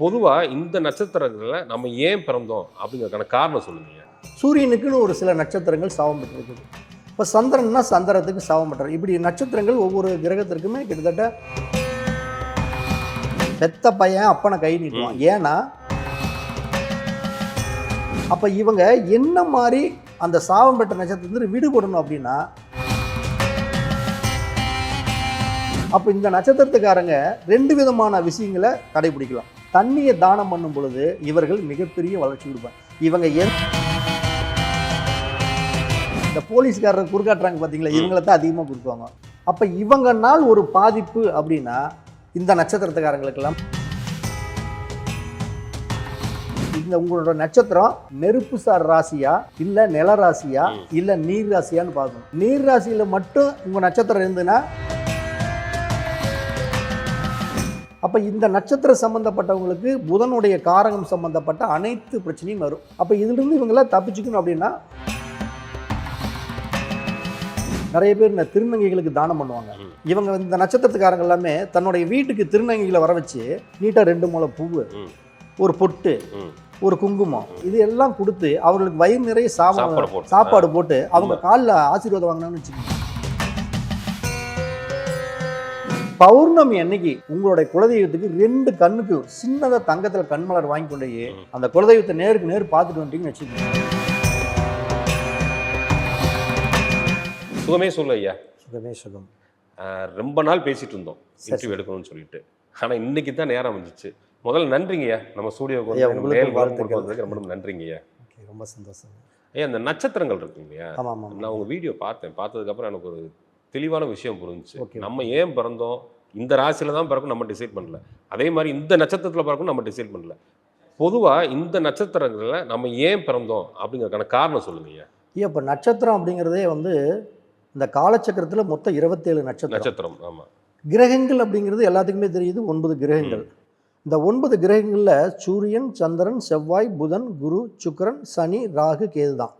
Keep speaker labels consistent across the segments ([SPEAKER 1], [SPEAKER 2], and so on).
[SPEAKER 1] பொதுவாக இந்த நட்சத்திரங்களில் நம்ம ஏன் பிறந்தோம் அப்படிங்கிறதுக்கான காரணம் சொல்லுங்க.
[SPEAKER 2] சூரியனுக்குன்னு ஒரு சில நட்சத்திரங்கள் சாபம் பெற்றிருக்குது. இப்போ சந்திரன்னா சந்திரத்துக்கு சாபம் பெற்றார். இப்படி நட்சத்திரங்கள் ஒவ்வொரு கிரகத்திற்குமே கிட்டத்தட்ட பெத்த பையன் அப்பனை கை நீட்டுவான். ஏன்னா அப்போ இவங்க என்ன மாதிரி அந்த சாபம் பெற்ற நட்சத்திரத்திலிருந்து விடுபடணும் அப்படின்னா அப்போ இந்த நட்சத்திரத்துக்காரங்க ரெண்டு விதமான விஷயங்களை கடைபிடிக்கலாம். தண்ணியை தானம் பண்ணும் பொழுது இவர்கள் மிகப்பெரிய வளர்ச்சி கொடுப்பாங்க. இவங்க என் இந்த போலீஸ்காரர் குறுக்காட்டுறாங்க பார்த்தீங்களா இவங்கள தான் அதிகமாக குறுக்குவாங்க அப்போ இவங்கனால் ஒரு பாதிப்பு அப்படின்னா இந்த நட்சத்திரத்துக்காரங்களுக்கெல்லாம் இந்த உங்களோட நட்சத்திரம் நெருப்பு சார் ராசியா இல்ல நில ராசியா இல்ல நீர் ராசியான்னு பார்க்கணும். நீர் ராசியில மட்டும் உங்க நட்சத்திரம் இருந்ததுன்னா அப்ப இந்த நட்சத்திரம் சம்பந்தப்பட்டவங்களுக்கு புதனுடைய காரகம் சம்பந்தப்பட்ட அனைத்து பிரச்சனையும் வரும் அப்ப இதிலிருந்து இவங்கெல்லாம் தப்பிச்சுக்கணும் அப்படின்னா நிறைய பேர் இந்த திருநங்கைகளுக்கு தானம் பண்ணுவாங்க. இவங்க இந்த நட்சத்திரத்துக்காரங்க எல்லாமே தன்னுடைய வீட்டுக்கு திருநங்கைகளை வர வச்சு நீட்டாக ரெண்டு முளை பூவு. ஒரு பொட்டு. ஒரு குங்குமம் இது எல்லாம் கொடுத்து அவர்களுக்கு வயிறு நிறைய
[SPEAKER 1] சாப்பாடு
[SPEAKER 2] சாப்பாடு
[SPEAKER 1] போட்டு.
[SPEAKER 2] அவங்க. காலில் ஆசீர்வாதம் வாங்கினான்னு வச்சுக்கோங்க பௌர்ணமி அன்னைக்கு உங்களுடைய குலதெய்வத்துக்கு ரெண்டு கண்ணுக்கு சின்னதா தங்கத்துல கண்மலர் வாங்கி கொண்டு போய். அந்த குலதெய்வத்தை நேருக்கு நேர் பார்த்துட்டு வந்துட்டீங்கன்னு வச்சுக்கோங்க.
[SPEAKER 1] சுகமே சொல்லு ஐயா.
[SPEAKER 2] சுகமே சுகம்
[SPEAKER 1] ரொம்ப நாள் பேசிட்டு இருந்தோம். இன்டர்வியூ எடுக்கணும்னு சொல்லிட்டு. ஆனால் இன்னைக்கு தான் நேரம் வந்துச்சு. முதல்ல நன்றிங்கய்யா நம்ம ஸ்டூடியோக்கு
[SPEAKER 2] ஐயா,
[SPEAKER 1] வந்து ரொம்ப ரொம்ப நன்றிங்கய்யா
[SPEAKER 2] ஓகே ரொம்ப சந்தோஷம்
[SPEAKER 1] ஐயா இந்த நட்சத்திரங்கள் இருக்கு இல்லையா நான் உங்க வீடியோ பார்த்தேன். பார்த்ததுக்கப்புறம் எனக்கு ஒரு தெளிவான விஷயம் புரிஞ்சுச்சு. நம்ம ஏன் பிறந்தோம்? இந்த ராசியில தான் பிறக்கும் நம்ம டிசைட் பண்ணல. அதே மாதிரி இந்த நட்சத்திரத்தில் பிறக்கும் நம்ம டிசைட் பண்ணல. பொதுவா இந்த நட்சத்திரங்களில் நம்ம ஏன் பிறந்தோம்? அப்படிங்கிறதுக்கான காரணம் சொல்லுங்க ஐயா.
[SPEAKER 2] இப்போ நட்சத்திரம் அப்படிங்கிறதே வந்து இந்த காலச்சக்கரத்தில் மொத்தம் இருபத்தேழு நட்சத்திரம்.
[SPEAKER 1] நட்சத்திரம் ஆமா.
[SPEAKER 2] கிரகங்கள் அப்படிங்கிறது எல்லாத்துக்குமே தெரியுது ஒன்பது கிரகங்கள். இந்த ஒன்பது கிரகங்களில் சூரியன் சந்திரன் செவ்வாய் புதன் குரு சுக்கிரன் சனி ராகு கேது தான்.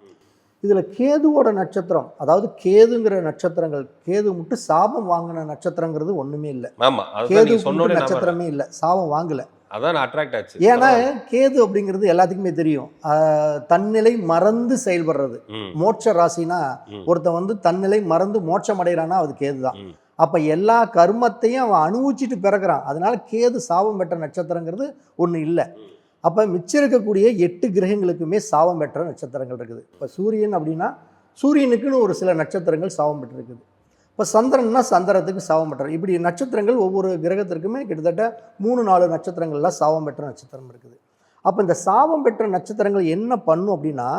[SPEAKER 2] இதில் கேதுவோட நட்சத்திரம் அதாவது கேதுங்கிற நட்சத்திரங்கள் கேது மட்டும் சாபம் வாங்கின நட்சத்திரங்கிறது ஒன்றுமே இல்லை.
[SPEAKER 1] ஆமா அதுதான்
[SPEAKER 2] கேது நட்சத்திரமே இல்லை சாபம் வாங்கல.
[SPEAKER 1] அதான் நான் அட்ராக்ட் ஆச்சு.
[SPEAKER 2] ஏன்னா கேது அப்படிங்கிறது எல்லாத்துக்குமே தெரியும். தன்னிலை மறந்து செயல்படுறது. மோட்ச ராசினா. ஒருத்தன் வந்து தன்னிலை மறந்து மோட்சம் அடைகிறான்னா அது கேது தான். அப்ப எல்லா கர்மத்தையும் அவன் அனுபவிச்சுட்டு பிறகுறான் அதனால கேது சாபம் பெற்ற நட்சத்திரங்கிறது ஒண்ணு இல்லை. அப்போ மிச்சம் இருக்கக்கூடிய எட்டு கிரகங்களுக்குமே சாபம் பெற்ற நட்சத்திரங்கள் இருக்குது. இப்போ சூரியன் அப்படின்னா சூரியனுக்குன்னு ஒரு சில நட்சத்திரங்கள் சாபம் பெற்றிருக்குது. இப்போ சந்திரன்னா சந்திரத்துக்கு சாபம் பெற்ற இப்படி நட்சத்திரங்கள் ஒவ்வொரு கிரகத்திற்குமே கிட்டத்தட்ட மூணு நாலு நட்சத்திரங்கள்லாம் சாபம் பெற்ற நட்சத்திரம் இருக்குது. அப்போ இந்த சாபம் பெற்ற நட்சத்திரங்கள் என்ன பண்ணும் அப்படின்னா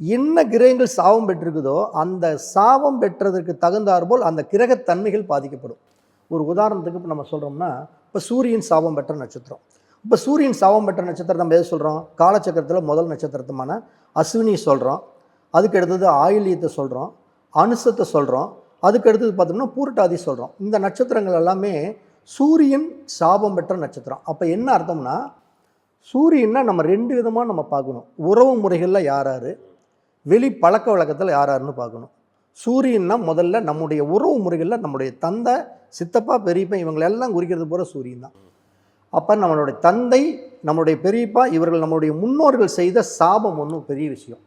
[SPEAKER 2] என்ன கிரகங்கள் சாபம் பெற்றிருக்குதோ அந்த சாபம் பெற்றதற்கு தகுந்தாற்போல் அந்த கிரகத்தன்மைகள் பாதிக்கப்படும். ஒரு உதாரணத்துக்கு இப்போ நம்ம சொல்கிறோம்னா இப்போ சூரியன் சாபம் பெற்ற நட்சத்திரம். இப்போ சூரியன் சாபம் பெற்ற நட்சத்திரம் நம்ம எது சொல்கிறோம் காலச்சக்கரத்தில் முதல் நட்சத்திரத்துமான அஸ்வினி சொல்கிறோம் அதுக்கு அடுத்தது ஆயுள்யத்தை சொல்கிறோம் அனுசத்தை சொல்கிறோம் அதுக்கு அடுத்தது பார்த்தோம்னா பூரட்டாதி சொல்கிறோம் இந்த நட்சத்திரங்கள் எல்லாமே சூரியன் சாபம் பெற்ற நட்சத்திரம். அப்போ என்ன அர்த்தம்னா சூரியன்னா நம்ம ரெண்டு விதமாக நம்ம பார்க்கணும். உறவு முறைகளில் யார் யார் வெளி பழக்க வழக்கத்தில் யாராருன்னு பார்க்கணும். சூரியன்னா முதல்ல நம்முடைய உறவு முறைகளில் நம்முடைய தந்தை சித்தப்பா பெரியப்பன் இவங்களெல்லாம் குறிக்கிறது போகிற சூரியன் தான். அப்போ நம்மளுடைய தந்தை நம்மளுடைய பெரியப்பா இவர்கள் நம்மளுடைய முன்னோர்கள் செய்த சாபம் ஒன்றும் பெரிய விஷயம்.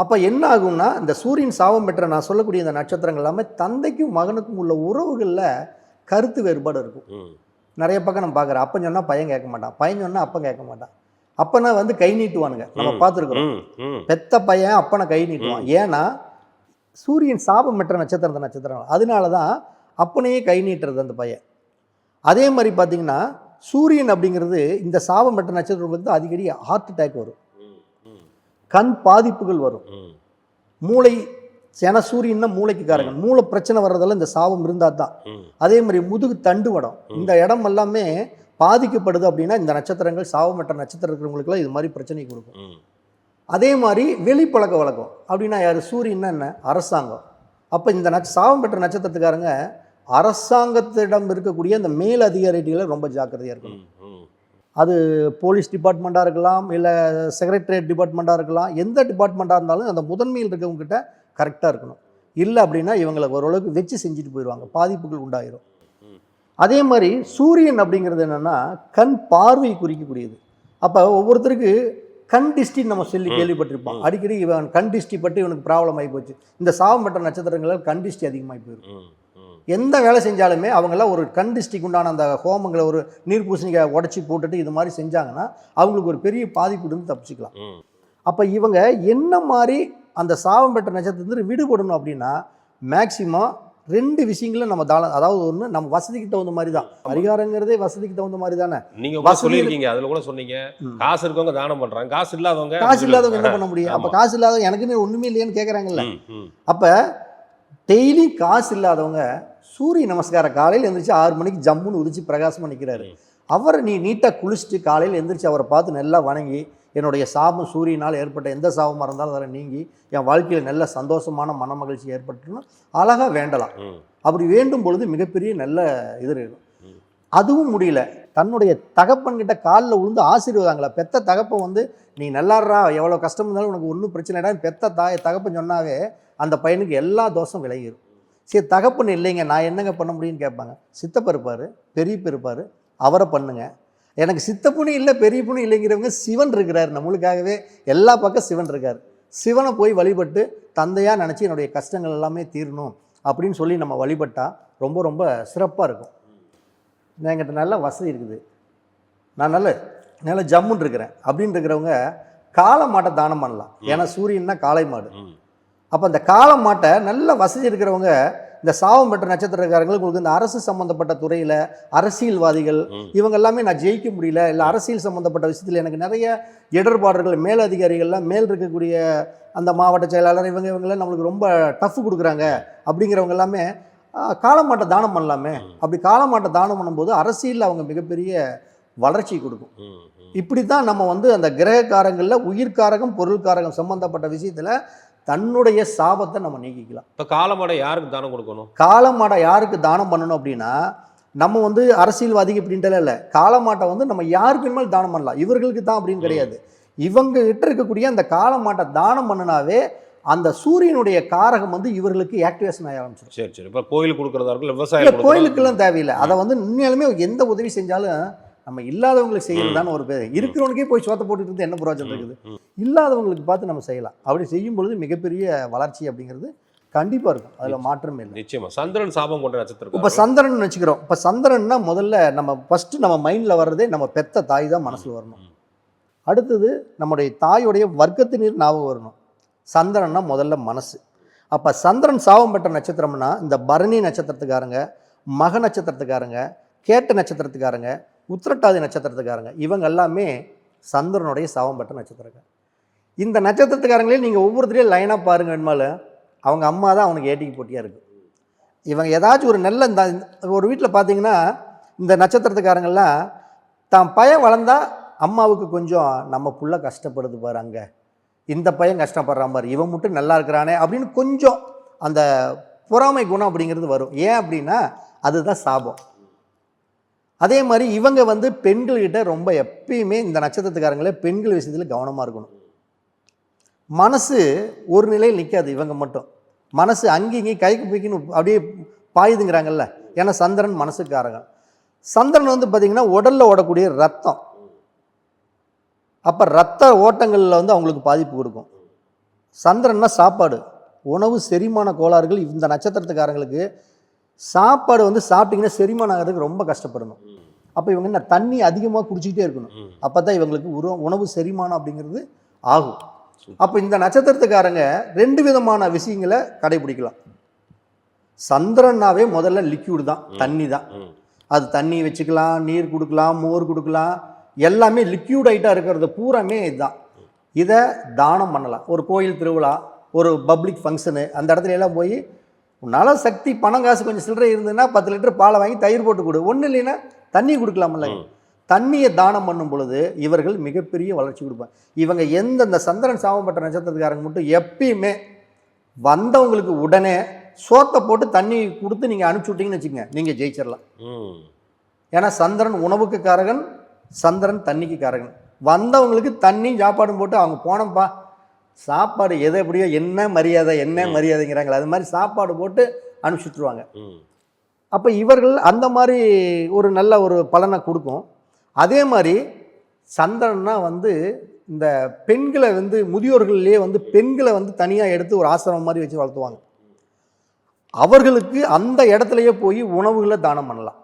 [SPEAKER 2] அப்போ என்ன ஆகும்னா இந்த சூரியன் சாபம் பெற்ற நான் சொல்லக்கூடிய இந்த நட்சத்திரங்கள் எல்லாமே தந்தைக்கும் மகனுக்கும் உள்ள உறவுகளில் கருத்து வேறுபாடு இருக்கும். நிறைய பக்கம் நம்ம பார்க்குறோம். அப்பன் சொன்னால் பையன் கேட்க மாட்டான். பையன் சொன்னால் அப்பன் கேட்க மாட்டான். அப்பனா வந்து கை நீட்டுவானுங்க. நம்ம பார்த்துருக்குறோம். பெத்த பையன் அப்பனை கை நீட்டுவான். ஏன்னா சூரியன் சாபம் பெற்ற நட்சத்திரம் நட்சத்திரம் அதனால தான் அப்பனையே கை நீட்டுறது அந்த பையன். அதே மாதிரி பார்த்தீங்கன்னா சூரியன் அப்படிங்கிறது இந்த சாபம் பெற்ற நட்சத்திரம் வந்து அடிக்கடி ஹார்ட் அட்டாக் வரும். கண் பாதிப்புகள் வரும். மூளை ஏன்னா சூரியன் தான் மூளைக்கு காரகன் மூளை பிரச்சனை வர்றதெல்லாம் இந்த சாபம் இருந்தால் தான். அதே மாதிரி முதுகு தண்டு வடம். இந்த இடம் எல்லாமே பாதிக்கப்படுது அப்படின்னா இந்த நட்சத்திரங்கள் சாபமற்ற நட்சத்திரம் இருக்கிறவங்களுக்குலாம் இது மாதிரி பிரச்சனை கொடுக்கும். அதே மாதிரி வெளிப்பழக்க வழக்கம். அப்படின்னா யார்? சூரியன்னா என்ன? அரசாங்கம். அப்போ இந்த நட்ச சாபம் பெற்ற நட்சத்திரத்துக்காரங்க அரசாங்கத்திடம் இருக்கக்கூடிய அந்த மேல் அதிகாரிகளை ரொம்ப ஜாக்கிரதையாக இருக்கணும். அது போலீஸ் டிபார்ட்மெண்ட்டாக இருக்கலாம் இல்லை செக்ரட்டரியேட் டிபார்ட்மெண்ட்டாக இருக்கலாம் எந்த டிபார்ட்மெண்ட்டாக இருந்தாலும் அந்த முதன்மையில் இருக்கவங்க கிட்ட கரெக்டாக இருக்கணும் இல்லை அப்படின்னா இவங்களை ஓரளவுக்கு வச்சு செஞ்சுட்டு போயிடுவாங்க பாதிப்புகள் உண்டாயிரும் அதே மாதிரி சூரியன் அப்படிங்கிறது என்னன்னா கண் பார்வை குறிக்கக்கூடியது அப்போ ஒவ்வொருத்தருக்கு கண் டிஸ்டி நம்ம சொல்லி. கேள்விப்பட்டிருப்போம். அடிக்கடி இவன் கண் டிஸ்டி பட்டு இவனுக்கு ப்ராப்ளம் ஆகி போச்சு இந்த சாபம் பெற்ற நட்சத்திரங்களால் கண் டிஸ்டி அதிகமாகி போயிடும். எந்த வேலை செஞ்சாலுமே அவங்கெல்லாம் ஒரு கண் டிஸ்டிக்கு உண்டான அந்த ஹோமங்களை ஒரு நீர் பூசணிக்காய் உடச்சி போட்டுட்டு இது மாதிரி செஞ்சாங்கன்னா அவங்களுக்கு ஒரு பெரிய பாதிப்பு இருந்து தப்பிச்சுக்கலாம். அப்போ இவங்க என்ன மாதிரி அந்த சாபம் பெற்ற நட்சத்திரத்திலிருந்து விடுபடணும் அப்படின்னா மேக்சிமம் ரெண்டு விஷயங்கள நம்ம தாள அதாவது ஒன்று நம்ம வசதிக்கு தகுந்த மாதிரி தான். பரிகாரங்கிறதே வசதிக்கு தகுந்த மாதிரி தானே?
[SPEAKER 1] நீங்க சொல்லியிருக்கீங்க அதுல கூட சொன்னீங்க. காசு இருக்கவங்க தானம் பண்றாங்க. காசு இல்லாதவங்க
[SPEAKER 2] காசு இல்லாதவங்க என்ன பண்ண முடியும்? அப்போ. காசு இல்லாதவங்க எனக்குன்னு ஒன்றுமே இல்லையான்னு கேட்குறாங்கல்ல. அப்போ டெய்லி காசு இல்லாதவங்க சூரிய நமஸ்காரம் காலையில் எந்திரிச்சு ஆறு மணிக்கு ஜம்முன்னு உதிச்சு பிரகாசமாக நிற்கிறாரு
[SPEAKER 1] ம்.
[SPEAKER 2] அவரை நீ நீட்டாக குளிச்சுட்டு காலையில் எந்திரிச்சு அவரை பார்த்து நல்லா வணங்கி என்னுடைய சாபம் சூரியனால் ஏற்பட்ட எந்த சாபமாக இருந்தாலும் அதில் நீங்கி என் வாழ்க்கையில் நல்ல சந்தோஷமான மன மகிழ்ச்சி ஏற்பட்டுன்னு அழகாக வேண்டலாம். அப்படி வேண்டும் பொழுது மிகப்பெரிய நல்ல இது இருக்கும். அதுவும் முடியல தன்னுடைய தகப்பன்கிட்ட காலில் விழுந்து ஆசீர்வாதங்களா பெத்த தகப்பன் வந்து நீ நல்லாடுறா எவ்வளோ கஷ்டம் இருந்தாலும் உனக்கு ஒன்றும் பிரச்சனை இல்லைடா பெத்த தாய் தகப்பன் சொன்னாவே அந்த பையனுக்கு எல்லா தோஷம் விலகிடும் சரி தகப்பன் இல்லைங்க. நான் என்னங்க பண்ண முடியும்னு கேட்பாங்க. சித்தப்ப இருப்பார் பெரியப்ப இருப்பார் அவரை பண்ணுங்க. எனக்கு சித்தப்புனி இல்லை பெரியப்புனி இல்லைங்கிறவங்க சிவன் இருக்கிறார். நம்மளுக்காகவே எல்லா பக்கம் சிவன் இருக்கார். சிவனை போய் வழிபட்டு தந்தையாக நினச்சி என்னுடைய கஷ்டங்கள் எல்லாமே தீரணும் அப்படின்னு சொல்லி நம்ம வழிபட்டால் ரொம்ப ரொம்ப சிறப்பாக இருக்கும். என்கிட்ட நல்ல வசதி இருக்குது. நான் நல்ல நல்ல ஜம்முன்னு இருக்கிறேன். அப்படின்னு இருக்கிறவங்க காளை மாட்டை தானம் பண்ணலாம். ஏன்னா சூரியன்னா காளை மாடு. அப்போ அந்த காளை மாட்டை நல்ல வசதி இருக்கிறவங்க இந்த சாபம் பெற்ற நட்சத்திரக்காரங்களுக்கு உங்களுக்கு இந்த அரசு சம்மந்தப்பட்ட துறையில் அரசியல்வாதிகள். இவங்க எல்லாமே நான் ஜெயிக்க முடியல இல்லை அரசியல் சம்மந்தப்பட்ட விஷயத்தில் எனக்கு நிறைய இடர்பாடுகள் மேல் அதிகாரிகள்லாம் மேல் இருக்கக்கூடிய அந்த மாவட்ட செயலாளர் இவங்க இவங்கெல்லாம் நம்மளுக்கு ரொம்ப டஃப் கொடுக்குறாங்க அப்படிங்கிறவங்க எல்லாமே ஆ, காளமாட்டை தானம் பண்ணலாமே. அப்படி காளமாட்டை தானம் பண்ணும்போது அரசியலில் அவங்க மிகப்பெரிய வளர்ச்சி கொடுக்கும். இப்படி தான் நம்ம வந்து அந்த கிரகக்காரங்களில் உயிர்காரகம் பொருள்காரகம் சம்மந்தப்பட்ட விஷயத்தில் தன்னுடைய சாபத்தை நம்ம நீக்கிக்கலாம்.
[SPEAKER 1] இப்ப காலமாட யாருக்கு தானம் கொடுக்கணும்?
[SPEAKER 2] காளமாடை யாருக்கு தானம் பண்ணணும் அப்படின்னா நம்ம வந்து அரசியல்வாதிக்கு அப்படின்ட்டு இல்லை. காளமாட்டை வந்து நம்ம யாருக்கு வேணுமாலும் தானம் பண்ணலாம். இவர்களுக்கு தான் அப்படின்னு கிடையாது. இவங்க கிட்ட இருக்கக்கூடிய அந்த காளமாட்டை தானம் பண்ணினாவே அந்த சூரியனுடைய காரகம் வந்து இவர்களுக்கு ஆக்டிவேஷன் ஆக ஆரம்பிச்சிடும்.
[SPEAKER 1] சரி சரி. இப்ப கோயில் கொடுக்கறதா இருக்கும்
[SPEAKER 2] இல்லை
[SPEAKER 1] விவசாயம்
[SPEAKER 2] கோயிலுக்கெல்லாம் தேவையில்லை. அதை வந்து உண்மையாலுமே எந்த உதவி செஞ்சாலும் நம்ம இல்லாதவங்களுக்கு செய்யறதுதான ஒரு பேர் இருக்கிறவனுக்கே போய் சோத்த போட்டுட்டு இருந்து என்ன பிரயோஜனம் இருக்குது? இல்லாதவங்களுக்கு பார்த்து நம்ம செய்யலாம். அப்படி செய்யும் பொழுது மிகப்பெரிய வளர்ச்சி அப்படிங்கிறது கண்டிப்பாக இருக்கும். அதில் மாற்றமே இல்லை.
[SPEAKER 1] நிச்சயமா. சந்திரன் சாபம் கொண்ட நட்சத்திரம்
[SPEAKER 2] இப்போ சந்திரன் வச்சுக்கிறோம் இப்போ சந்திரன்னா முதல்ல நம்ம ஃபஸ்ட்டு நம்ம மைண்டில் வர்றதே நம்ம பெத்த தாய் தான் மனசில் வரணும். அடுத்தது நம்முடைய தாயுடைய வர்க்கத்தினர் ஞாபகம் வரணும். சந்திரன்னா முதல்ல மனசு. அப்போ சந்திரன் சாபம் பெற்ற நட்சத்திரம்னா இந்த பரணி நட்சத்திரத்துக்காரங்க மக நட்சத்திரத்துக்காரங்க கேட்ட நட்சத்திரத்துக்காரங்க உத்திரட்டாதி நட்சத்திரத்துக்காரங்க. இவங்க எல்லாமே சந்திரனுடைய சவம்பட்ட பெற்ற நட்சத்திரக்காரங்க இந்த நட்சத்திரத்துக்காரங்களே நீங்கள் ஒவ்வொருத்தரையும் லைனாக பாருங்கள் வேணுமாலும் அவங்க அம்மா தான் அவனுக்கு ஏட்டிக்கு போட்டியாக இருக்குது இவங்க ஏதாச்சும் ஒரு நல்ல இந்த ஒரு வீட்டில் பார்த்தீங்கன்னா இந்த நட்சத்திரத்துக்காரங்கள்லாம் தான் பையன் வளர்ந்தா அம்மாவுக்கு கொஞ்சம் நம்ம புள்ள கஷ்டப்படுது பாரு அங்கே. இந்த பையன் கஷ்டப்படுறான் பாரு இவன் மட்டும் நல்லா இருக்கிறானே அப்படின்னு கொஞ்சம் அந்த பொறாமை குணம் அப்படிங்கிறது வரும். ஏன் அப்படின்னா அதுதான் சாபம். அதே மாதிரி இவங்க வந்து பெண்கள்கிட்ட ரொம்ப எப்பயுமே இந்த நட்சத்திரத்துக்காரங்களே பெண்கள் விஷயத்தில் கவனமாக இருக்கணும். மனசு ஒரு நிலையில் நிற்காது இவங்க மட்டும். மனசு அங்கேயும் இங்கேயும் கைக்கு பிடிக்குன்னு அப்படியே பாயுதுங்கிறாங்கல்ல. ஏன்னா சந்திரன் மனசுக்காரங்க. சந்திரன் வந்து பார்த்திங்கன்னா உடலில் ஓடக்கூடிய ரத்தம். அப்போ ரத்த ஓட்டங்களில் வந்து அவங்களுக்கு பாதிப்பு கொடுக்கும். சந்திரன்னா சாப்பாடு. உணவு செரிமான கோளாறுகள் இந்த நட்சத்திரத்துக்காரங்களுக்கு சாப்பாடு வந்து சாப்பிட்டீங்கன்னா செரிமானம் ஆகிறதுக்கு ரொம்ப கஷ்டப்படணும். அப்போ இவங்க என்ன தண்ணி அதிகமாக குடிச்சிக்கிட்டே இருக்கணும். அப்போ தான் இவங்களுக்கு உரு உணவு செரிமானம் அப்படிங்கிறது ஆகும். அப்போ இந்த நட்சத்திரத்துக்காரங்க ரெண்டு விதமான விஷயங்களை கடைபிடிக்கலாம். சந்திரன்னாவே முதல்ல லிக்யூடு தான் தண்ணி தான். அது தண்ணி வச்சுக்கலாம் நீர் கொடுக்கலாம் மோர் கொடுக்கலாம். எல்லாமே லிக்யூட் ஐட்டாக இருக்கிறது பூராமே இதுதான். இதை தானம் பண்ணலாம். ஒரு கோயில் திருவிழா ஒரு பப்ளிக் ஃபங்க்ஷனு அந்த இடத்துல எல்லாம் போய் உன்னால சக்தி பணம் காசு கொஞ்சம் சில்லறை இருந்ததுன்னா பத்து லிட்டர் பாலை வாங்கி தயிர் போட்டு கொடு. ஒன்றும் இல்லைன்னா தண்ணி கொடுக்கலாம்ல. தண்ணியை தானம் பண்ணும் பொழுது இவர்கள் மிகப்பெரிய வளர்ச்சி கொடுப்பாங்க. இவங்க எந்த இந்த சந்திரன் சாபப்பட்ட நட்சத்திரத்துக்காரங்க மட்டும் எப்பயுமே வந்தவங்களுக்கு உடனே சோத்தை போட்டு தண்ணி கொடுத்து நீங்கள் அனுப்பிச்சி விட்டீங்கன்னு வச்சுக்கோங்க. நீங்கள் ஜெயிச்சிடலாம். ஏன்னா சந்திரன் உணவுக்கு காரகன் சந்திரன் தண்ணிக்கு காரகன். வந்தவங்களுக்கு தண்ணி சாப்பாடும் போட்டு அவங்க போனப்பா சாப்பாடு எது எப்படியோ என்ன மரியாதை என்ன மரியாதைங்கிறாங்களே அது மாதிரி சாப்பாடு போட்டு அனுப்பிச்சுட்ருவாங்க. அப்போ இவர்கள் அந்த மாதிரி ஒரு நல்ல ஒரு பலனை கொடுக்கும். அதே மாதிரி சந்திரன்னா வந்து இந்த பெண்களை வந்து முதியோர்கள்லேயே வந்து பெண்களை வந்து தனியாக எடுத்து ஒரு ஆசிரமம் மாதிரி வச்சு வளர்த்துவாங்க. அவர்களுக்கு அந்த இடத்துலயே போய் உணவுகளை தானம் பண்ணலாம்.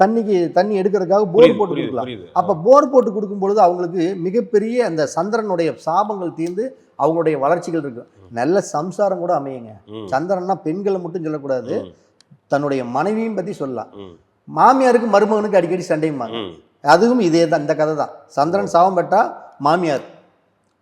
[SPEAKER 2] தண்ணிக்கு தண்ணி எடுக்கிறதுக்காக போர் போட்டு கொடுக்கலாம். அப்போ போர் போட்டு கொடுக்கும் பொழுது அவங்களுக்கு மிகப்பெரிய அந்த சந்திரனுடைய சாபங்கள் தீர்ந்து அவங்களுடைய வளர்ச்சிகள் இருக்கு. நல்ல சம்சாரம் கூட அமையுங்க. சந்திரன்னா பெண்களை மட்டும் சொல்லக்கூடாது. தன்னுடைய மனைவியும் பற்றி சொல்லலாம். மாமியாருக்கு மருமகனுக்கு அடிக்கடி சண்டையுமாங்க
[SPEAKER 1] ம்.
[SPEAKER 2] அதுவும் இதே தான் இந்த கதை தான். சந்திரன் சாபம் பெற்றா மாமியார்.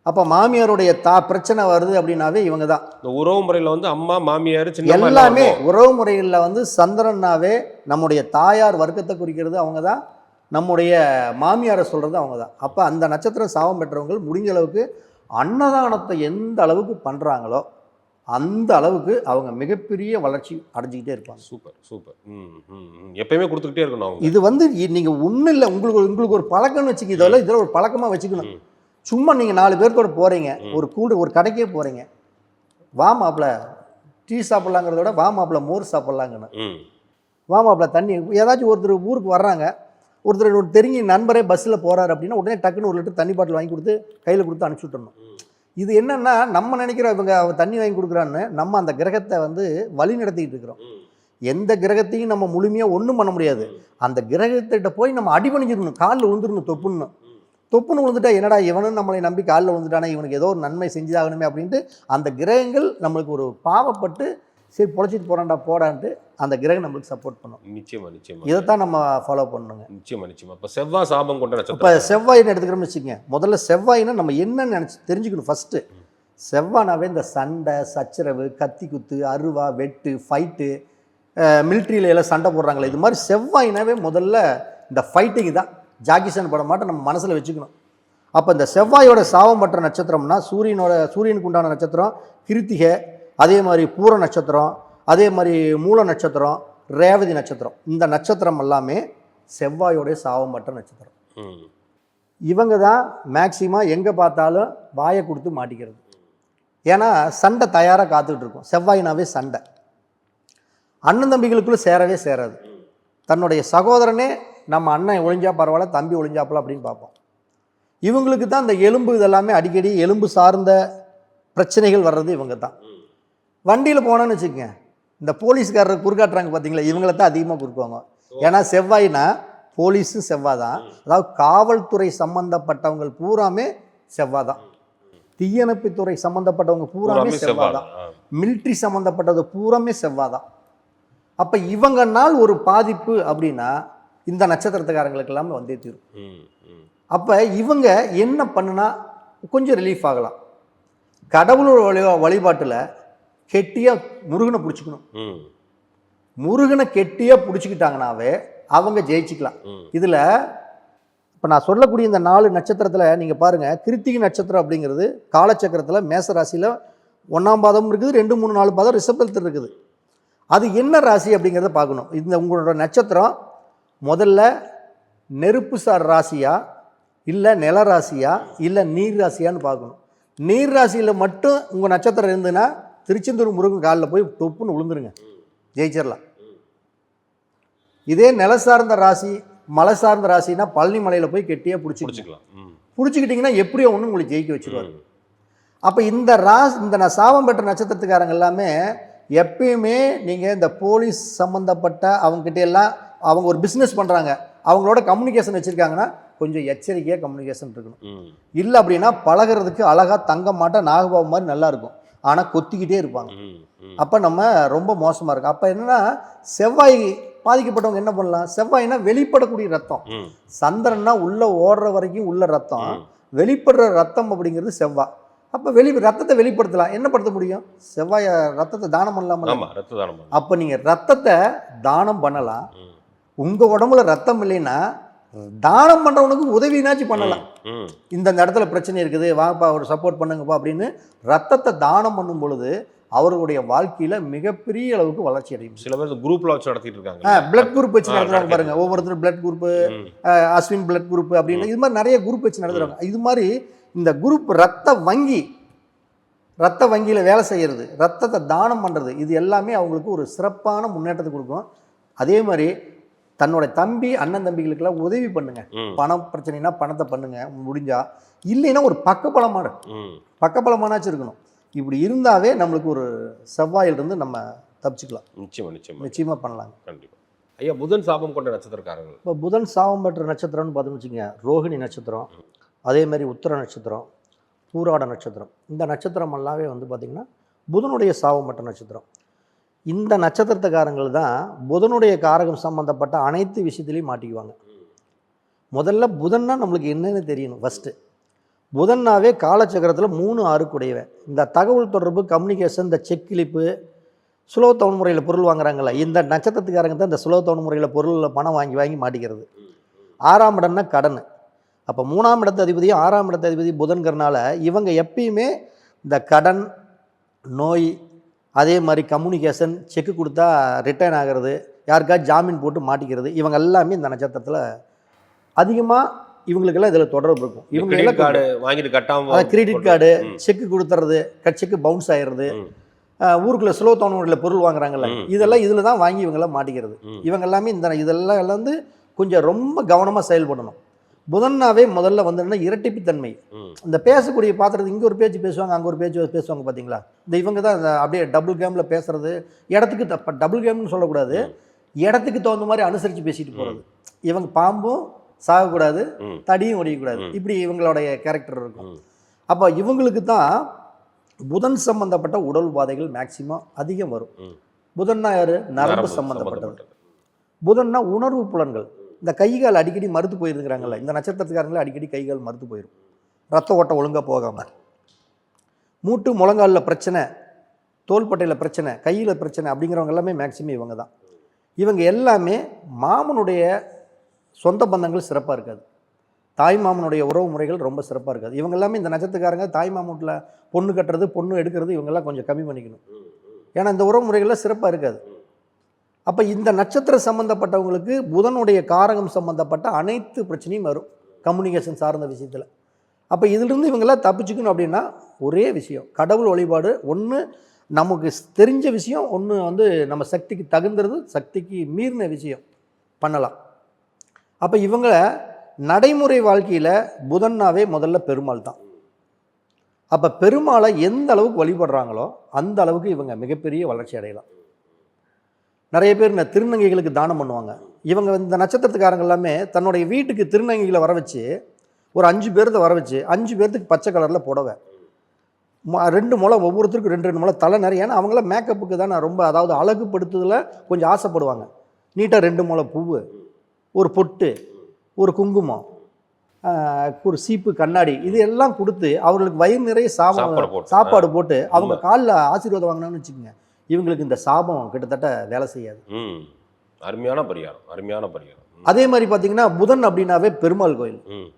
[SPEAKER 2] அப்போ மாமியாருடைய தா பிரச்சனை வருது அப்படின்னாவே இவங்க தான்.
[SPEAKER 1] இந்த உறவு முறையில வந்து அம்மா மாமியார் சின்ன
[SPEAKER 2] எல்லாமே உறவு முறைகளில் வந்து சந்திரன்னாவே நம்முடைய தாயார் வர்க்கத்தை குறிக்கிறது அவங்க தான். நம்முடைய மாமியாரை சொல்கிறது அவங்க தான். அப்போ அந்த நட்சத்திரம் சாபம் பெற்றவங்க முடிஞ்ச அளவுக்கு அன்னதானத்தை எந்த அளவுக்கு பண்ணுறாங்களோ அந்த அளவுக்கு அவங்க மிகப்பெரிய வளர்ச்சி அடைஞ்சிக்கிட்டே இருப்பாங்க.
[SPEAKER 1] Super super. எப்பயுமே கொடுத்துக்கிட்டே இருக்கணும்
[SPEAKER 2] இது வந்து இ- நீங்க ஒன்றும் இல்லை உங்களுக்கு ஒரு- உங்களுக்கு ஒரு பழக்கம்னு வச்சுக்க இதெல்லாம் இதில் ஒரு பழக்கமாக வச்சுக்கணும். சும்மா நீங்க நாலு பேர்த்தோட போறீங்க
[SPEAKER 1] ம்.
[SPEAKER 2] ஒரு கூடு ஒரு கடைக்கே போறீங்க. வா மாப்பிள டீ சாப்பிட்லாங்கிறத விட வா மாப்பிள மோர் சாப்பிட்லாங்கன்னு வா மாப்பிள தண்ணி ஏதாச்சும் ஒருத்தர் ஊருக்கு வர்றாங்க ஒருத்தர் ஒரு தெரிஞ்ச நண்பரே பஸ்ஸில் போகிறார் அப்படின்னா உடனே டக்குன்னு ஒரு லிட்டர் தண்ணி பாட்டில் வாங்கி கொடுத்து கையில் கொடுத்து அனுப்பிச்சி விட்டுறணும். இது என்னென்னா நம்ம நினைக்கிற இவங்க அவ தண்ணி வாங்கி கொடுக்குறான்னு நம்ம அந்த கிரகத்தை வந்து வழி நடத்திட்டு இருக்கிறோம். எந்த கிரகத்தையும் நம்ம முழுமையாக ஒன்றும் பண்ண முடியாது. அந்த கிரகத்திட்ட போய் நம்ம அடிபணிஞ்சிடணும். காலில் விழுந்துடணும் தொப்புன்னு. தொப்புன்னு விழுந்துட்டா என்னடா இவனும் நம்மளை நம்பி காலில் விழுந்துட்டானே? இவனுக்கு ஏதோ ஒரு நன்மை செஞ்சாகணுமே அப்படின்ட்டு அந்த கிரகங்கள் நம்மளுக்கு ஒரு பாவப்பட்டு சரி பொழைச்சிட்டு போறான்டா போடான்ட்டு அந்த கிரகம் நம்மளுக்கு சப்போர்ட் பண்ணும்.
[SPEAKER 1] நிச்சயமா நிச்சயமா.
[SPEAKER 2] இதைத்தான் நம்ம ஃபாலோ பண்ணணுங்க
[SPEAKER 1] நிச்சயமா நிச்சயமா. இப்ப செவ்வாய் சாபம் கொண்ட
[SPEAKER 2] இப்போ செவ்வாயின்னு எடுத்துக்கிறோம்னு வச்சுக்கோங்க. முதல்ல செவ்வாயின்னா நம்ம என்ன நினச்சி தெரிஞ்சுக்கணும் ஃபஸ்ட்டு செவ்வானாவே இந்த சண்டை சச்சரவு கத்தி குத்து அருவா வெட்டு ஃபைட்டு மிலிட்ரியில எல்லாம் சண்டை போடுறாங்களே இது மாதிரி செவ்வாயினாவே முதல்ல இந்த ஃபைட்டிங் தான். ஜாகிசன் படம் மாட்ட நம்ம மனசில் வச்சுக்கணும். அப்போ இந்த செவ்வாயோட சாபம் பற்ற நட்சத்திரம்னா சூரியனோட சூரியனுக்கு உண்டான நட்சத்திரம் கிருத்திகை அதே மாதிரி பூர நட்சத்திரம் அதே மாதிரி மூல நட்சத்திரம் ரேவதி நட்சத்திரம். இந்த நட்சத்திரம் எல்லாமே செவ்வாயோடைய சாபம் பற்ற நட்சத்திரம். இவங்க தான் மேக்சிமம் எங்கே பார்த்தாலும் வாயை கொடுத்து மாட்டிக்கிறது. ஏன்னா சண்டை தயாராக காத்துக்கிட்டு இருக்கும். செவ்வாயினாவே சண்டை. அண்ணன் தம்பிகளுக்குள்ளே சேரவே சேராது. தன்னுடைய சகோதரனே நம்ம அண்ணன் ஒளிஞ்சா பரவாயில்ல தம்பி ஒளிஞ்சாப்பல அப்படின்னு பார்ப்போம். இவங்களுக்கு தான் இந்த எலும்பு இதெல்லாமே அடிக்கடி எலும்பு சார்ந்த பிரச்சனைகள் வர்றது இவங்க தான் வண்டியில் போனோன்னு வச்சுக்கோங்க. இந்த போலீஸ்காரர் குறுக்காட்டுறாங்க பார்த்தீங்களா இவங்கள தான் அதிகமாக குறுக்குவாங்க. ஏன்னா செவ்வாய்னா போலீஸும் செவ்வாய் தான் அதாவது காவல்துறை சம்பந்தப்பட்டவங்க பூராமே செவ்வாய் தான் தீயணைப்புத்துறை சம்பந்தப்பட்டவங்க பூராமே செவ்வாய் தான். மிலிட்ரி சம்மந்தப்பட்டது பூராமே செவ்வாய் தான் அப்போ இவங்கனால் ஒரு பாதிப்பு அப்படின்னா இந்த நட்சத்திரத்துக்காரங்களுக்கு எல்லாமே வந்தே தீரும். அப்போ இவங்க என்ன பண்ணுனா கொஞ்சம் ரிலீஃப் ஆகலாம். கடவுளோட வழி வழிபாட்டில் கெட்டியாக முருகனை பிடிச்சிக்கணும். முருகனை கெட்டியாக பிடிச்சிக்கிட்டாங்கனாவே அவங்க ஜெயிச்சுக்கலாம். இதில் இப்போ நான் சொல்லக்கூடிய இந்த நாலு நட்சத்திரத்தில் நீங்கள் பாருங்கள் கிருத்திகை நட்சத்திரம் அப்படிங்கிறது காலச்சக்கரத்தில் மேச ராசியில் ஒன்றாம் பாதம் இருக்குது ரெண்டு மூணு நாலு பாதம் ரிஷபத்தில் இருக்குது. அது என்ன ராசி அப்படிங்கிறத பார்க்கணும். இந்த உங்களோட நட்சத்திரம் முதல்ல நெருப்பு சார் ராசியா இல்லை நில ராசியா இல்லை நீர் ராசியான்னு பார்க்கணும். நீர் ராசியில் மட்டும் உங்கள் நட்சத்திரம் இருந்ததுன்னா திருச்செந்தூர் முருகன் காலில் போய் தொப்புன்னு விழுந்துருங்க ஜெயிச்சிடலாம் இதே நில சார்ந்த ராசி மலை சார்ந்த ராசினா பழனி மலையில் போய் கெட்டியாக பிடிச்சிக்கணும்.
[SPEAKER 1] பிடிச்சிக்கலாம்.
[SPEAKER 2] பிடிச்சிக்கிட்டிங்கன்னா எப்படியோ ஒன்று உங்களுக்கு ஜெயிக்க வச்சிருவாரு. அப்போ இந்த ராஸ் இந்த ந- சாபம் பெற்ற நட்சத்திரத்துக்காரங்க எல்லாமே எப்பயுமே நீங்கள் இந்த போலீஸ் சம்மந்தப்பட்ட அவங்ககிட்ட எல்லாம் அவங்க ஒரு பிஸ்னஸ் பண்ணுறாங்க அவங்களோட கம்யூனிகேஷன் வச்சுருக்காங்கன்னா கொஞ்சம் எச்சரிக்கையாக கம்யூனிகேஷன் இருக்கணும். இல்லை அப்படின்னா பழகுறதுக்கு அழகாக தங்க மாட்டா நாகபாபு மாதிரி நல்லா இருக்கும். ஆனால் கொத்திக்கிட்டே இருப்பாங்க. அப்போ நம்ம ரொம்ப மோசமாக இருக்கும். அப்போ என்னன்னா செவ்வாய் பாதிக்கப்பட்டவங்க என்ன பண்ணலாம்? செவ்வாய்னா வெளிப்படக்கூடிய ரத்தம். சந்திரன்னா உள்ள ஓடுற வரைக்கும் உள்ள ரத்தம். வெளிப்படுற ரத்தம் அப்படிங்கிறது செவ்வாய். அப்போ வெளி ரத்தத்தை வெளிப்படுத்தலாம். என்ன படுத்த முடியும்? செவ்வாய் ரத்தத்தை தானம் பண்ணலாமா. அப்போ நீங்கள் ரத்தத்தை தானம் பண்ணலாம். உங்கள் உடம்புல ரத்தம் இல்லைன்னா தானம் பண்ணுறவனுக்கு உதவினாச்சும் பண்ணலாம். இந்த இடத்துல பிரச்சனை இருக்குது. வாப்பா ஒரு சப்போர்ட் பண்ணுங்கப்பா அப்படின்னு ரத்தத்தை தானம் பண்ணும் பொழுது அவர்களுடைய வாழ்க்கையில் மிகப்பெரிய அளவுக்கு வளர்ச்சி அடையும்.
[SPEAKER 1] சில பேர் குரூப்ல வச்சு நடத்திட்டு இருக்காங்க.
[SPEAKER 2] பிளட் குரூப் வச்சு நடத்துறாங்க
[SPEAKER 1] நடத்தி-
[SPEAKER 2] பாருங்க. ஒவ்வொருத்தரும் blood group Ashwin blood group அப்படின்னு இது மாதிரி நிறைய குரூப் வச்சு நடத்துறாங்க. இது மாதிரி இந்த குரூப் ரத்த வங்கி ரத்த வங்கியில் வேலை செய்கிறது ரத்தத்தை தானம் பண்ணுறது இது எல்லாமே அவங்களுக்கு ஒரு சிறப்பான முன்னேற்றத்தை கொடுக்கும். அதே மாதிரி தன்னோட தம்பி அண்ணன் தம்பிகளுக்கெல்லாம் உதவி பண்ணுங்க. பணம் பிரச்சனைனா பணத்தை பண்ணுங்க முடிஞ்சா. இல்லைன்னா ஒரு பக்கபலமான
[SPEAKER 1] ம்.
[SPEAKER 2] பக்கபலமானாச்சும் இருக்கணும். இப்படி இருந்தாவே நம்மளுக்கு ஒரு செவ்வாயிலிருந்து நம்ம தப்பிச்சுக்கலாம்.
[SPEAKER 1] நிச்சயமா நிச்சயமா.
[SPEAKER 2] நிச்சயமாக பண்ணலாங்க.
[SPEAKER 1] கண்டிப்பா. ஐயா புதன் சாபம் கொண்ட நட்சத்திரக்காரர்கள்.
[SPEAKER 2] இப்போ புதன் சாபம் பெற்ற நட்சத்திரம்னு பார்த்தோம்னு வச்சுக்கோங்க. ரோஹிணி நட்சத்திரம் அதே மாதிரி உத்தர நட்சத்திரம் பூராட நட்சத்திரம். இந்த நட்சத்திரம் எல்லாமே வந்து பார்த்திங்கன்னா புதனுடைய சாபம் பெற்ற நட்சத்திரம். இந்த நட்சத்திரத்துக்காரங்கள் தான் புதனுடைய காரகம் சம்மந்தப்பட்ட அனைத்து விஷயத்துலையும் மாட்டிக்குவாங்க. முதல்ல புதன்னா நம்மளுக்கு என்னன்னு தெரியணும் ஃபஸ்ட்டு புதன்னாவே காலச்சக்கரத்தில் மூணு ஆறுக்குடையவன் இந்த தகவல் தொடர்பு கம்யூனிகேஷன் இந்த செக் கிளிப்பு சுலோ தவணை முறையில் பொருள் வாங்குறாங்கல்ல இந்த நட்சத்திரத்துக்காரங்க தான் இந்த சுலோ தவணை முறையில் பொருளில் பணம் வாங்கி வாங்கி மாட்டிக்கிறது. ஆறாம் இடம்னா கடன். அப்போ மூணாம் இடத்து அதிபதி ஆறாம் இடத்து அதிபதி புதன்கிறனால இவங்க எப்பயுமே இந்த கடன் நோய் அதே மாதிரி கம்யூனிகேஷன் செக்கு கொடுத்தா ரிட்டர்ன் ஆகிறது யாருக்காவது ஜாமீன் போட்டு மாட்டிக்கிறது இவங்க எல்லாமே இந்த நட்சத்திரத்தில் அதிகமாக இவங்களுக்கெல்லாம் இதில் தொடர்பு இருக்கும். இவங்க
[SPEAKER 1] கார்டு வாங்கிட்டு கட்டாம
[SPEAKER 2] கிரெடிட் கார்டு செக்கு கொடுத்துறது செக்கு பவுன்ஸ் ஆயிடுறது. ஊருக்குள்ள ஸ்லோ தவணையில் பொருள் வாங்குறாங்கல்ல. இதெல்லாம் இதில் தான் வாங்கி இவங்கெல்லாம் மாட்டிக்கிறது. இவங்க எல்லாமே இந்த இதெல்லாம் எல்லாம் வந்து கொஞ்சம் ரொம்ப கவனமாக செயல்படணும். புதன்னாவே முதல்ல வந்து இரட்டிப்புத்தன்மை. இந்த பேசக்கூடிய பாத்திரத்து இங்கே ஒரு பேச்சு பேசுவாங்க அங்கே ஒரு பேச்சு பேசுவாங்க பார்த்தீங்களா இந்த இவங்க தான் அப்படியே டபுள் கேமில் பேசுறது இடத்துக்கு தப்ப டபுள் கேம்னு சொல்லக்கூடாது. இடத்துக்கு தகுந்த மாதிரி அனுசரித்து பேசிட்டு போகிறது இவங்க பாம்பும் சாகக்கூடாது தடியும் ஒடியக்கூடாது. இப்படி இவங்களுடைய கேரக்டர் இருக்கும். அப்போ இவங்களுக்கு தான் புதன் சம்பந்தப்பட்ட உடல் உபாதைகள் மேக்சிமம் அதிகம் வரும். புதன்னா யாரு? நரம்பு சம்பந்தப்பட்டது. புதன்னா உணர்வு புலன்கள். இந்த கைகால் அடிக்கடி மறுத்து போயிருந்துக்கிறாங்கல்ல இந்த நட்சத்திரத்துக்காரங்களே அடிக்கடி கைகால் மறுத்து போயிடும் ரத்த ஓட்டம் ஒழுங்காக போகாமல் மூட்டு முழங்காலில் பிரச்சனை தோள்பட்டையில் பிரச்சனை கையில் பிரச்சனை அப்படிங்கிறவங்க எல்லாமே மேக்சிமம் இவங்க தான் இவங்க எல்லாமே மாமனுடைய சொந்த பந்தங்கள் சிறப்பாக இருக்காது. தாய் மாமனுடைய உறவு முறைகள் ரொம்ப சிறப்பாக இருக்காது. இவங்க எல்லாமே இந்த நட்சத்திரக்காரங்க தாய் மாமூட்டில் பொண்ணு கட்டுறது பொண்ணு எடுக்கிறது இவங்கெல்லாம் கொஞ்சம் கம்மி பண்ணிக்கணும். ஏன்னா இந்த உறவு முறைகள்லாம் சிறப்பாக இருக்காது. அப்போ இந்த நட்சத்திரம் சம்மந்தப்பட்டவங்களுக்கு புதனுடைய காரகம் சம்மந்தப்பட்ட அனைத்து பிரச்சனையும் வரும் கம்யூனிகேஷன் சார்ந்த விஷயத்தில். அப்போ இதிலிருந்து இவங்களாம் தப்பிச்சுக்கணும் அப்படின்னா ஒரே விஷயம் கடவுள் வழிபாடு. ஒன்று நமக்கு தெரிஞ்ச விஷயம் ஒன்று வந்து நம்ம சக்திக்கு தகுந்தது சக்திக்கு மீறின விஷயம் பண்ணலாம். அப்போ இவங்கள நடைமுறை வாழ்க்கையில் புதன்னாவே முதல்ல பெருமாள் தான். அப்போ பெருமாளை எந்த அளவுக்கு வழிபடுறாங்களோ அந்த அளவுக்கு இவங்க மிகப்பெரிய வளர்ச்சி அடையலாம். நிறைய பேர் இந்த திருநங்கைகளுக்கு தானம் பண்ணுவாங்க. இவங்க இந்த நட்சத்திரத்துக்காரங்க எல்லாமே தன்னுடைய வீட்டுக்கு திருநங்கைகளை வர வச்சு ஒரு அஞ்சு பேர்த்த வர வச்சு அஞ்சு பேர்த்துக்கு பச்சை கலரில் புடவை. மொ- ரெண்டு முளை ஒவ்வொருத்தருக்கும் ரெண்டு ரெண்டு முளை தலை நிறைய. ஏன்னா அவங்களாம் மேக்கப்புக்கு தானே ரொம்ப அதாவது அழகுபடுத்துதல கொஞ்சம் ஆசைப்படுவாங்க. நீட்டாக ரெண்டு முளை பூவு ஒரு பொட்டு ஒரு குங்குமம் ஒரு சீப்பு கண்ணாடி இது எல்லாம் கொடுத்து அவர்களுக்கு வயிறு நிறைய
[SPEAKER 1] சாப்பாடு போட்டு.
[SPEAKER 2] சாப்பாடு போட்டு அவங்க. காலில் ஆசீர்வாதம் வாங்கினாங்கன்னு வச்சுக்கோங்க. இவங்களுக்கு இந்த சாபம் கிட்டத்தட்ட வேலை செய்யாது.
[SPEAKER 1] ம். அருமையான பரிகாரம் அருமையான பரிகாரம்.
[SPEAKER 2] அதே மாதிரி பார்த்தீங்கன்னா புதன் அப்படின்னாவே பெருமாள் கோயில்.
[SPEAKER 1] ம்,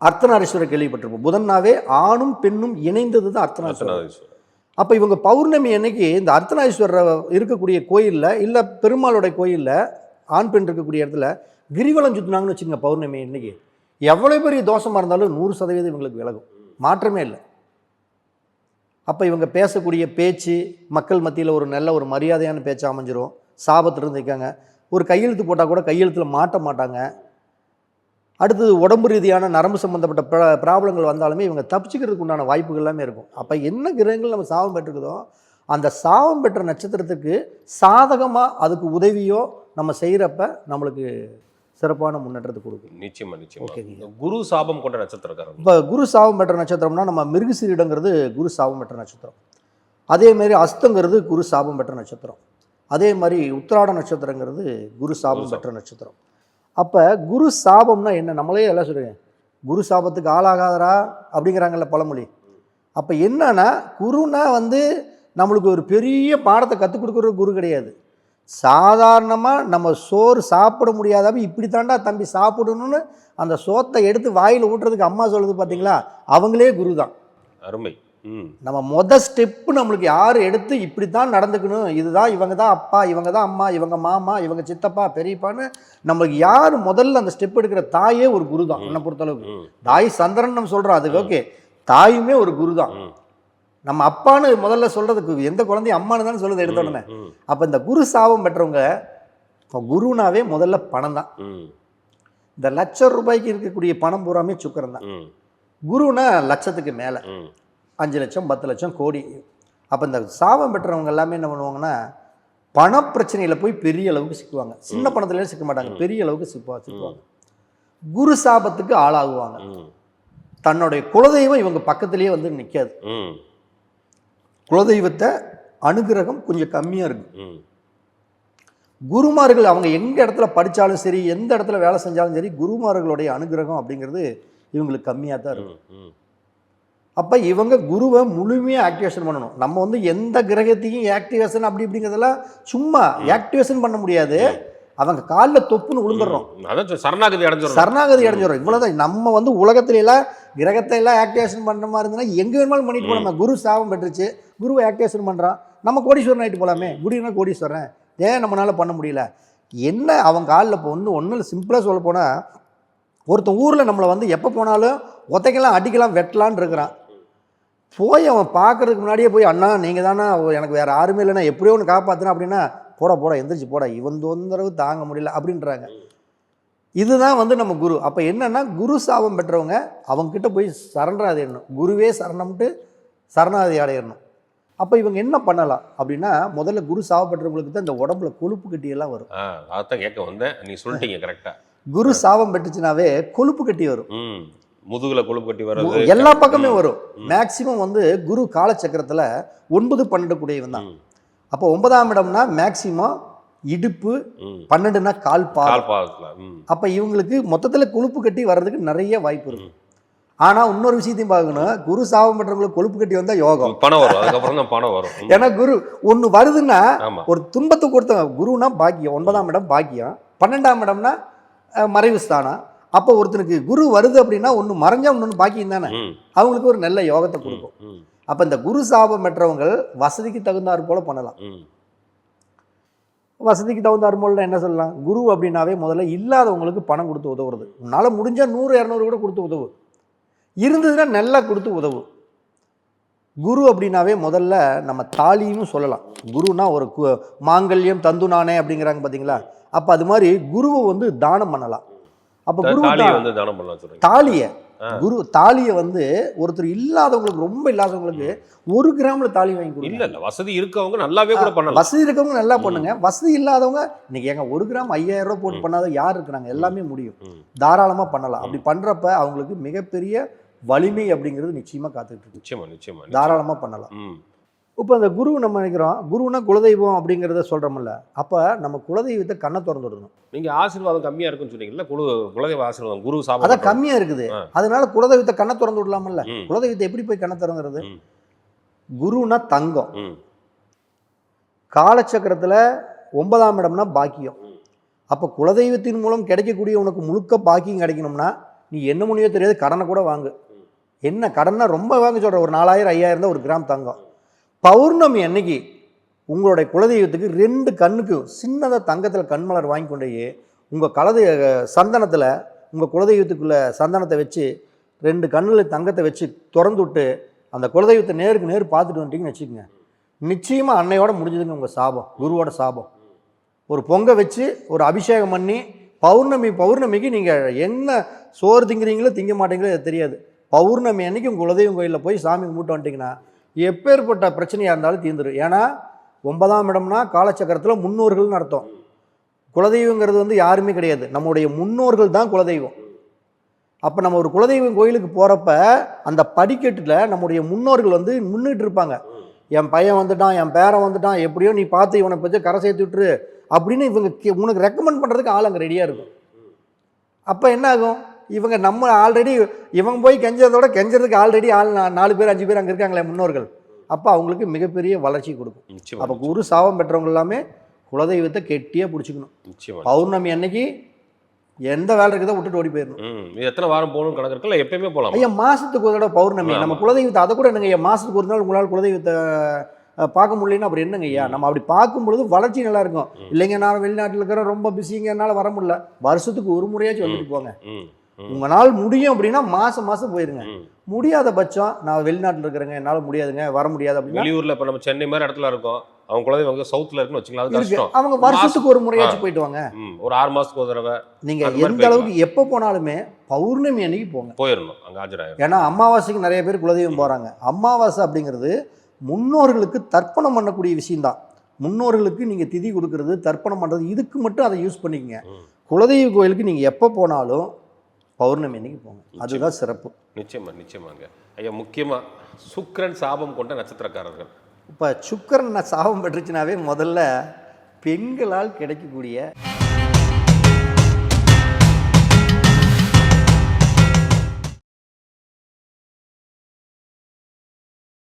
[SPEAKER 2] அர்த்தநாரீஸ்வரர் கேள்விப்பட்டிருப்போம். புதன்னாவே ஆணும் பெண்ணும் இணைந்தது தான் அர்த்தநாரீஸ்வரர். அப்போ இவங்க பௌர்ணமி அன்னைக்கு இந்த அர்த்தநாரீஸ்வரர் இருக்கக்கூடிய கோயிலில் இல்லை பெருமாளுடைய கோயிலில் ஆண் பெண் இருக்கக்கூடிய இடத்துல கிரிவலம் சுற்றினாங்கன்னு வச்சுக்கோங்க பௌர்ணமி அன்னைக்கு. எவ்வளோ பெரிய தோஷமாக இருந்தாலும் நூறு சதவீதம் இவங்களுக்கு விலகும். மாற்றமே இல்லை. அப்போ இவங்க பேசக்கூடிய பேச்சு மக்கள் மத்தியில் ஒரு நல்ல ஒரு மரியாதையான பேச்சு அமைஞ்சிரும். சாபத்திலிருந்து இருக்காங்க ஒரு கையெழுத்து போட்டால் கூட கையெழுத்தில் மாட்ட மாட்டாங்க. அடுத்தது உடம்பு ரீதியான நரம்பு சம்மந்தப்பட்ட ப்ரா ப்ராப்ளங்கள் வந்தாலுமே இவங்க தப்பிச்சுக்கிறதுக்கு உண்டான வாய்ப்புகள் எல்லாமே இருக்கும். அப்போ என்ன கிரகங்கள் நம்ம சாபம் பெற்றுக்குதோ அந்த சாபம் பெற்ற நட்சத்திரத்துக்கு சாதகமாக அதுக்கு உதவியோ நம்ம செய்கிறப்ப நம்மளுக்கு சிறப்பான முன்னேற்றத்தை கொடுக்கும்.
[SPEAKER 1] நிச்சயமா நிச்சயமா.
[SPEAKER 2] ஓகேங்க.
[SPEAKER 1] குரு சாபம் கொண்ட நட்சத்திரக்காரங்க
[SPEAKER 2] இப்போ குரு சாபம் பெற்ற நட்சத்திரம்னா நம்ம மிருகசீரிடங்கிறது குரு சாபம் பெற்ற நட்சத்திரம். அதே மாதிரி அஸ்தங்கிறது குரு சாபம் பெற்ற நட்சத்திரம். அதே மாதிரி உத்திராட நட்சத்திரங்கிறது குரு சாபம் பெற்ற நட்சத்திரம். அப்போ குரு சாபம்னா என்ன? நம்மளே எல்லாம் சொல்லுங்க. குரு சாபத்துக்கு ஆளாகாதரா அப்படிங்கிறாங்கல்ல பழமொழி. அப்போ என்னன்னா குருனா வந்து நம்மளுக்கு ஒரு பெரிய பாடத்தை கற்றுக் கொடுக்குற குரு கிடையாது. சாதாரணமாக நம்ம சோறு சாப்பிட முடியாதப்ப இப்படி தாண்டா தம்பி சாப்பிடணும்னு அந்த சோத்தை எடுத்து வாயில் ஊட்டுறதுக்கு அம்மா சொல்லுது பார்த்தீங்களா அவங்களே குரு தான்
[SPEAKER 1] அருமை
[SPEAKER 2] நம்ம மொத ஸ்டெப்பு நம்மளுக்கு யார் எடுத்து இப்படி தான் நடந்துக்கணும்? இதுதான் இவங்க தான் அப்பா இவங்க தான் அம்மா இவங்க மாமா இவங்க சித்தப்பா பெரியப்பான்னு நம்மளுக்கு யார் முதல்ல அந்த ஸ்டெப் எடுக்கிற தாயே ஒரு குரு தான் என்னை பொறுத்தளவுக்கு. தாய் சந்திரன் நம்ம சொல்கிறோம் அதுக்கு ஓகே. தாயுமே ஒரு குரு தான் நம்ம அப்பான்னு முதல்ல சொல்கிறதுக்கு எந்த குழந்தையும் அம்மானு தானே சொல்லுது எடுத்த உடனே. அப்போ இந்த குரு சாபம் பெற்றவங்க இப்போ குருனாவே முதல்ல பணம் தான். இந்த லட்சம் ரூபாய்க்கு இருக்கக்கூடிய பணம் பூராமே சுக்கரம் தான். குருனா லட்சத்துக்கு மேலே. அஞ்சு லட்சம் பத்து லட்சம் கோடி. அப்போ இந்த சாபம் பெற்றவங்க எல்லாமே என்ன பண்ணுவாங்கன்னா பண பிரச்சனையில் போய் பெரிய அளவுக்கு சிக்குவாங்க. சின்ன பணத்துல சிக்க மாட்டாங்க. பெரிய அளவுக்கு சிப்பா சிக்குவாங்க. குரு சாபத்துக்கு ஆளாகுவாங்க. தன்னுடைய குலதெய்வம் இவங்க பக்கத்திலேயே வந்து நிற்காது குலதெய்வத்தை அனுகிரகம் கொஞ்சம் கம்மியாக இருக்கும் குருமார்கள் அவங்க எங்க இடத்துல படித்தாலும் சரி எந்த இடத்துல வேலை செஞ்சாலும் சரி குருமார்களுடைய அனுகிரகம் அப்படிங்கிறது இவங்களுக்கு கம்மியாக தான் இருக்கும் அப்போ இவங்க குருவை முழுமையாக ஆக்டிவேஷன் பண்ணணும். நம்ம வந்து எந்த கிரகத்தையும் ஆக்டிவேஷன் அப்படி இப்படிங்கிறதெல்லாம் சும்மா ஆக்டிவேஷன் பண்ண முடியாது. அவங்க காலில் தொப்புன்னு விழுந்துடுறோம்
[SPEAKER 1] சரணாகதி அடைஞ்சிடும்
[SPEAKER 2] சரணாகதி அடைஞ்சிடும் இவ்வளோதான் நம்ம வந்து உலகத்துல எல்லாம் கிரகத்தை எல்லாம் ஆக்டிவேஷன் பண்ணுற மாதிரி இருந்ததுன்னா எங்கே வேணுமாலும் பண்ணிட்டு போலாமே. குரு சாபம் பெற்றுச்சு. குருவை ஆக்டிவேஷன் பண்ணுறான் நம்ம கோடீஸ்வரன் ஆகிட்டு போகலாமே குடினா கோடீஸ்வரன். ஏன் நம்மளால பண்ண முடியல? என்ன அவன் காலில் இப்போ ஒன்று ஒன்றும் சிம்பிளாக சொல்ல போனால் ஒருத்தன் ஊரில் நம்மளை வந்து எப்போ போனாலும் ஒத்தைக்கெல்லாம் அடிக்கலாம் வெட்டலான்னு இருக்கிறான். போய் அவன் பார்க்கறதுக்கு முன்னாடியே போய் அண்ணா நீங்கள் தானே? எனக்கு வேறு யாருமே இல்லைன்னா எப்படியோ ஒன்று காப்பாற்றுனா அப்படின்னா போடா போடா எந்திரிச்சு போடா. இவன் தொந்தரவு தாங்க முடியல. அப்படின்றாங்க. இதுதான் வந்து நம்ம குரு. அப்போ என்னன்னா குரு சாபம் பெற்றவங்க அவங்கக்கிட்ட போய் சரணாதி அடையணும் குருவே சரணம்ட்டு சரணாதி அடையணும். அப்போ இவங்க என்ன பண்ணலாம் அப்படின்னா முதல்ல குரு சாபம் பெற்றவங்களுக்கு தான் இந்த உடம்புல கொழுப்பு கட்டியெல்லாம் வரும்.
[SPEAKER 1] அதான் கேட்க வந்தேன். நீ சொல்லிட்டீங்க கரெக்டா
[SPEAKER 2] குரு சாபம் பெற்றுச்சுனாவே கொழுப்பு கட்டி வரும்.
[SPEAKER 1] ம் முதுகுல கொழுப்பு கட்டி வர்றது
[SPEAKER 2] எல்லா பக்கமே வரும். மேக்சிமம் வந்து குரு காலச்சக்கரத்தில் ஒன்பது பன்னெண்டு கூடியவன் தான். அப்போ ஒன்பதாம் இடம்னா மேக்சிமம் இடுப்பு. பன்னெண்டுனா கால்
[SPEAKER 1] ம்.
[SPEAKER 2] அப்போ இவங்களுக்கு மொத்தத்தில் கொழுப்பு கட்டி வர்றதுக்கு நிறைய வாய்ப்பு இருக்கு.
[SPEAKER 1] ம்.
[SPEAKER 2] ஆனால் இன்னொரு விஷயத்தையும் பார்க்கணும். குரு சாபம் பெற்றவங்களுக்கு கொழுப்பு கட்டி வந்தால் யோகம்.
[SPEAKER 1] பணம் வரும். அதுக்கப்புறம் தான் பணம் வரும்.
[SPEAKER 2] ஏன்னா குரு ஒன்று வருதுன்னா ஒரு துன்பத்தை கொடுத்தவங்க குருனா பாக்கியம் ஒன்பதாம் இடம் பாக்கியம் பன்னெண்டாம் இடம்னா மறைவு ஸ்தானம் அப்போ ஒருத்தனுக்கு குரு வருது அப்படின்னா ஒன்று மறைஞ்சா இன்னொன்று பாக்கியம் தானே? அவங்களுக்கு ஒரு நல்ல யோகத்தை கொடுக்கும். அப்போ இந்த குரு சாபம் பெற்றவங்க வசதிக்கு தகுந்தாற் போல பண்ணலாம். வசதிக்கு தகுந்தாற் போல என்ன சொல்லலாம்? குரு அப்படின்னாவே முதல்ல இல்லாதவங்களுக்கு பணம் கொடுத்து உதவுறது. உன்னால் முடிஞ்சால் நூறு இரநூறு கூட கொடுத்து உதவு. இருந்ததுன்னா நல்லா கொடுத்து உதவு. குரு அப்படின்னாவே முதல்ல நம்ம தாலியும் சொல்லலாம். குருனா ஒரு கு- மாங்கல்யம் தந்துனானே அப்படிங்கிறாங்க பார்த்தீங்களா அப்போ அது மாதிரி குருவை வந்து தானம் பண்ணலாம். அப்போ குரு
[SPEAKER 1] தாலியை.
[SPEAKER 2] குரு தாலியை வந்து ஒருத்தர் இல்லாதவங்களுக்கு ரொம்ப இல்லாதவங்களுக்கு ஒரு கிராம்ல தாலி வாங்கி கொடுங்க.
[SPEAKER 1] இல்ல இல்ல. வசதி இருக்கவங்க நல்லாவே கூட பண்ணலாம்.
[SPEAKER 2] வசதி இருக்கவங்க நல்லா பண்ணுங்க. வசதி இல்லாதவங்க இன்னைக்கு ஏங்க ஒரு கிராம் ஐயாயிரம் ரூபாய் போட்டு பண்ணாத யார் இருக்கிறாங்க? எல்லாமே முடியும். தாராளமா பண்ணலாம். அப்படி பண்றப்ப அவங்களுக்கு மிகப்பெரிய வலிமை அப்படிங்கிறது நிச்சயமா காத்துக்கிட்டு
[SPEAKER 1] நிச்சயமா நிச்சயமா.
[SPEAKER 2] தாராளமா பண்ணலாம். இப்போ அந்த குரு நம்ம நினைக்கிறோம் குருனா குலதெய்வம் அப்படிங்கிறத சொல்றோம்ல அப்ப நம்ம குலதெய்வத்தை கண்ணை திறந்து விடணும்
[SPEAKER 1] நீங்க ஆசீர்வாதம் கம்மியா இருக்குன்னு சொன்னீங்கல்ல குரு குலதெய்வ ஆசீர்வாதம் குரு
[SPEAKER 2] அதான்
[SPEAKER 1] சாபம்
[SPEAKER 2] கம்மியா இருக்குது
[SPEAKER 1] ஆ.
[SPEAKER 2] அதனால குலதெய்வத்தை கண்ணை திறந்து விடலாமல்ல. குலதெய்வத்தை எப்படி போய் கண்ணை திறந்துறது. குருனா தங்கம் காலச்சக்கரத்துல ஒன்பதாம் இடம்னா பாக்கியம். அப்போ குலதெய்வத்தின் மூலம் கிடைக்கக்கூடிய உனக்கு முழுக்க பாக்கியம் கிடைக்கணும்னா நீ என்ன முடியோ தெரியாது கடனை கூட வாங்கு. என்ன கடன்னா ரொம்ப வாங்க சொல்ற ஒரு நாலாயிரம் ஐயாயிரம் தான் ஒரு கிராம் தங்கம் பௌர்ணமி அன்னைக்கு உங்களுடைய குலதெய்வத்துக்கு ரெண்டு கண்ணுக்கு சின்னதாக தங்கத்தில் கண்மலர் வாங்கி கொண்டு போய் உங்கள் கலது சந்தனத்தில் உங்கள் குலதெய்வத்துக்குள்ள சந்தனத்தை வச்சு ரெண்டு கண்ணில் தங்கத்தை வச்சு திறந்து விட்டு அந்த குலதெய்வத்தை நேருக்கு நேர் பார்த்துட்டு வந்துட்டீங்கன்னு வச்சுக்கோங்க. நிச்சயமாக அன்னையோட முடிஞ்சதுங்க உங்கள் சாபம் குருவோட சாபம். ஒரு பொங்க வச்சு ஒரு அபிஷேகம் பண்ணி பௌர்ணமி பௌர்ணமிக்கு நீங்கள் என்ன சோறு திங்கிறீங்களோ திங்க மாட்டீங்களோ தெரியாது. பௌர்ணமி அன்னைக்கு உங்கள் குலதெய்வம் கோயிலில் போய் சாமி கும்பிட்டு வந்துட்டிங்கன்னா எப்பேற்பட்ட பிரச்சனையாக இருந்தாலும் தீர்ந்துடும் ஏன்னா ஒன்பதாம் இடம்னா காலச்சக்கரத்தில் முன்னோர்கள்னு அர்த்தம். குலதெய்வங்கிறது வந்து யாருமே கிடையாது. நம்முடைய முன்னோர்கள் தான் குலதெய்வம். அப்போ நம்ம ஒரு குலதெய்வம் கோயிலுக்கு போகிறப்ப அந்த படிக்கட்டில் நம்முடைய முன்னோர்கள் வந்து முன்னிட்டு இருப்பாங்க. என் பையன் வந்துட்டான் என் பேரன் வந்துட்டான் எப்படியோ நீ பார்த்து இவனை பற்றி கரை சேர்த்து விட்டுரு அப்படின்னு இவங்க கே- உனக்கு ரெக்கமெண்ட் பண்ணுறதுக்கு ஆள் அங்கே ரெடியாக இருக்கும். அப்போ என்ன ஆகும்? இவங்க நம்ம ஆல்ரெடி இவங்க போய் கெஞ்சறதோட கெஞ்சறதுக்கு ஆல்ரெடி ஆள் நாலு பேர் அஞ்சு பேர் அங்கே இருக்காங்களே முன்னோர்கள். அப்போ அவங்களுக்கு மிகப்பெரிய வளர்ச்சி கொடுக்கும். அப்போ குரு சாபம் பெற்றவங்க எல்லாமே குலதெய்வத்தை கெட்டியாக பிடிச்சிக்கணும். பௌர்ணமி அன்னைக்கு எந்த வேலை இருக்குதோ விட்டுட்டு ஓடி போயிடணும்.
[SPEAKER 1] எத்தனை வாரம் போகணும் கணக்கு இருக்குல்ல எப்பயுமே போகலாம்?
[SPEAKER 2] ஐயா மாசத்துக்கு ஒரு தடவை பௌர்ணமி. நம்ம குலதெய்வத்தை அதை கூட என்னங்க ஐயா மாசத்துக்கு ஒரு நாள் உங்களால் குலதெய்வத்தை பார்க்க முடியலன்னா அப்புறம் என்னங்க ஐயா. நம்ம அப்படி பார்க்கும் பொழுது வளர்ச்சி நல்லா இருக்கும். இல்லைங்க நான் வெளிநாட்டில் இருக்கிறேன் ரொம்ப பிஸிங்க என்னால் வர முடியல. வருஷத்துக்கு ஒரு முறையாச்சும் வந்துட்டு போங்க. உங்களால் முடியும் அப்படின்னா மாசம் மாசம் போயிருங்க. முடியாத பட்சம் நான் வெளிநாட்டில் இருக்கிறேங்க என்னால் முடியாதுங்க வர முடியாது அப்படின்னா
[SPEAKER 1] வெளியூர்ல இப்ப நம்ம சென்னை மாதிரி இடத்துல இருக்கோம். அவங்க குழந்தை வந்து சவுத்துல இருக்குன்னு வச்சுக்கலாம்
[SPEAKER 2] அவங்க வருஷத்துக்கு ஒரு முறையாச்சும் போயிட்டு வாங்க.
[SPEAKER 1] ஒரு ஆறு மாசத்துக்கு ஒரு தடவை
[SPEAKER 2] நீங்க
[SPEAKER 1] அந்த மாதிரி
[SPEAKER 2] எந்த அளவுக்கு எப்போ போனாலுமே பௌர்ணமி அன்னைக்கு போங்க.
[SPEAKER 1] போயிடணும் அங்க ஆஜராயிரும்
[SPEAKER 2] ஏன்னா அமாவாசைக்கு நிறைய பேர் குலதெய்வம் போறாங்க. அமாவாசை அப்படிங்கிறது முன்னோர்களுக்கு தர்ப்பணம் பண்ணக்கூடிய விஷயம்தான் முன்னோர்களுக்கு நீங்க திதி கொடுக்கறது தர்ப்பணம் பண்றது இதுக்கு மட்டும் அதை யூஸ் பண்ணிக்கங்க. குலதெய்வ கோயிலுக்கு நீங்க எப்போ போனாலும் பௌர்ணமி அன்னைக்கு போங்க. அதுதான் சிறப்பு.
[SPEAKER 1] நிச்சயமா நிச்சயமாங்க. ஐயா முக்கியமா சுக்கிரன் சாபம் கொண்ட நட்சத்திரக்காரர்கள்.
[SPEAKER 2] இப்போ சுக்கரன் சாபம் பெற்றுச்சுனாவே முதல்ல பெண்களால் கிடைக்கக்கூடிய